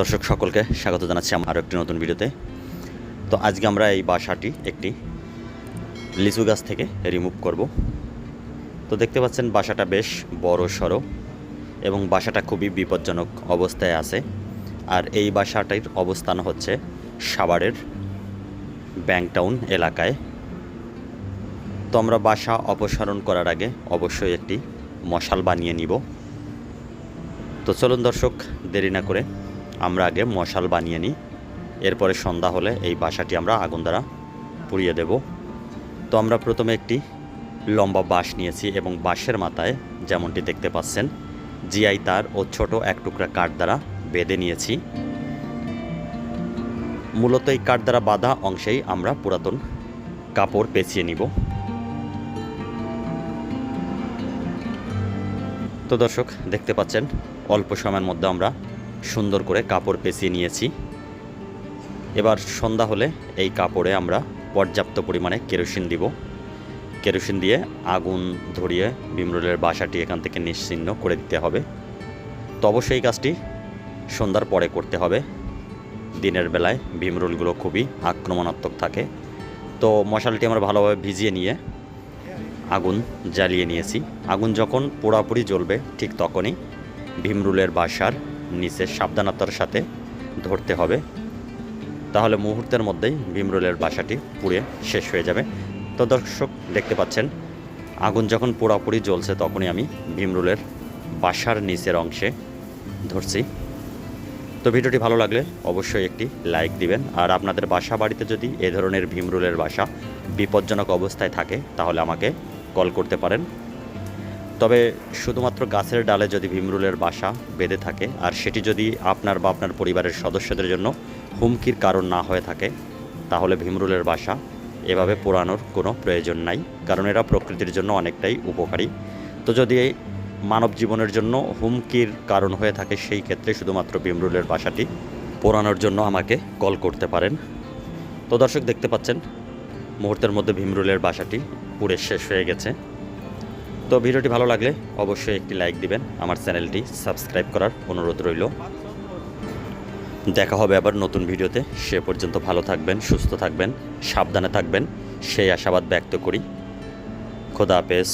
দর্শক সকলকে স্বাগত জানাচ্ছি আমার একটি নতুন ভিডিওতে। তো আজকে আমরা এই বাসাটি একটি লিচু গাছ থেকে রিমুভ করব। তো দেখতে পাচ্ছেন বাসাটা বেশ বড় সড়ো এবং বাসাটা খুবই বিপজ্জনক অবস্থায় আছে। আর এই বাসাটির অবস্থান হচ্ছে সাভারের ব্যাংটাউন এলাকায়। তো আমরা বাসা অপসারণ করার আগে অবশ্যই একটি মশাল বানিয়ে নিব। তো চলুন দর্শক, দেরি না করে আমরা আগে মশাল বানিয়ে নিই। এরপরে সন্ধ্যা হলে এই বাসাটি আমরা আগুন দ্বারা পুড়িয়ে দেব। তো আমরা প্রথমে একটি লম্বা বাঁশ নিয়েছি এবং বাঁশের মাথায় যেমনটি দেখতে পাচ্ছেন, জিআই তার ও ছোট এক টুকরা কাঠ দ্বারা বেঁধে নিয়েছি। মূলত এই কাঠ দ্বারা বাঁধা অংশেই আমরা পুরাতন কাপড় পেঁচিয়ে নিব। তো দর্শক, দেখতে পাচ্ছেন, অল্প সময়ের মধ্যে আমরা সুন্দর করে কাপড় পেঁচিয়ে নিয়েছি। এবার সন্ধ্যা হলে এই কাপড়ে আমরা পর্যাপ্ত পরিমাণে কেরোসিন দিব। কেরোসিন দিয়ে আগুন ধরিয়ে বিমরুলের বাসাটি এখান থেকে নিশ্চিহ্ন করে দিতে হবে। তো অবশ্যই এই কাজটি সন্ধ্যার পরে করতে হবে। দিনের বেলায় ভীমরুলগুলো খুবই আক্রমণাত্মক থাকে। তো মশালটি আমরা ভালোভাবে ভিজিয়ে নিয়ে আগুন জ্বালিয়ে নিয়েছি। আগুন যখন পোড়াপুরি জ্বলবে ঠিক তখনই ভীমরুলের বাসার নিচে সাবধানতার সাথে ধরতে হবে। তাহলে মুহূর্তের মধ্যেই ভীমরুলের বাসাটি পুড়ে শেষ হয়ে যাবে। তো দর্শক, দেখতে পাচ্ছেন, আগুন যখন পোড়াপুরি জ্বলছে তখনই আমি ভীমরুলের বাসার নিচের অংশে ধরছি। তো ভিডিওটি ভালো লাগলে অবশ্যই একটি লাইক দিবেন। আর আপনাদের বাসা বাড়িতে যদি এ ধরনের ভীমরুলের বাসা বিপজ্জনক অবস্থায় থাকে, তাহলে আমাকে কল করতে পারেন। তবে শুধুমাত্র গাছের ডালে যদি ভীমরুলের বাসা বেঁধে থাকে, আর সেটি যদি আপনার বা আপনার পরিবারের সদস্যদের জন্য হুমকির কারণ না হয়ে থাকে, তাহলে ভীমরুলের বাসা এভাবে পোড়ানোর কোনো প্রয়োজন নাই, কারণ এরা প্রকৃতির জন্য অনেকটাই উপকারী। তো যদি মানব জীবনের জন্য হুমকির কারণ হয়ে থাকে, সেই ক্ষেত্রে শুধুমাত্র ভীমরুলের বাসাটি পোড়ানোর জন্য আমাকে কল করতে পারেন। তো দর্শক, দেখতে পাচ্ছেন, মুহূর্তের মধ্যে ভীমরুলের বাসাটি পুড়ে শেষ হয়ে গেছে। তো ভিডিওটি ভালো লাগলে অবশ্যই একটি লাইক দিবেন। আমার চ্যানেলটি সাবস্ক্রাইব করার অনুরোধ রইল। দেখা হবে আবার নতুন ভিডিওতে। সে পর্যন্ত ভালো থাকবেন, সুস্থ থাকবেন, সাবধানে থাকবেন। সেই আশাবাদ ব্যক্ত করি। খোদা হাফেজ।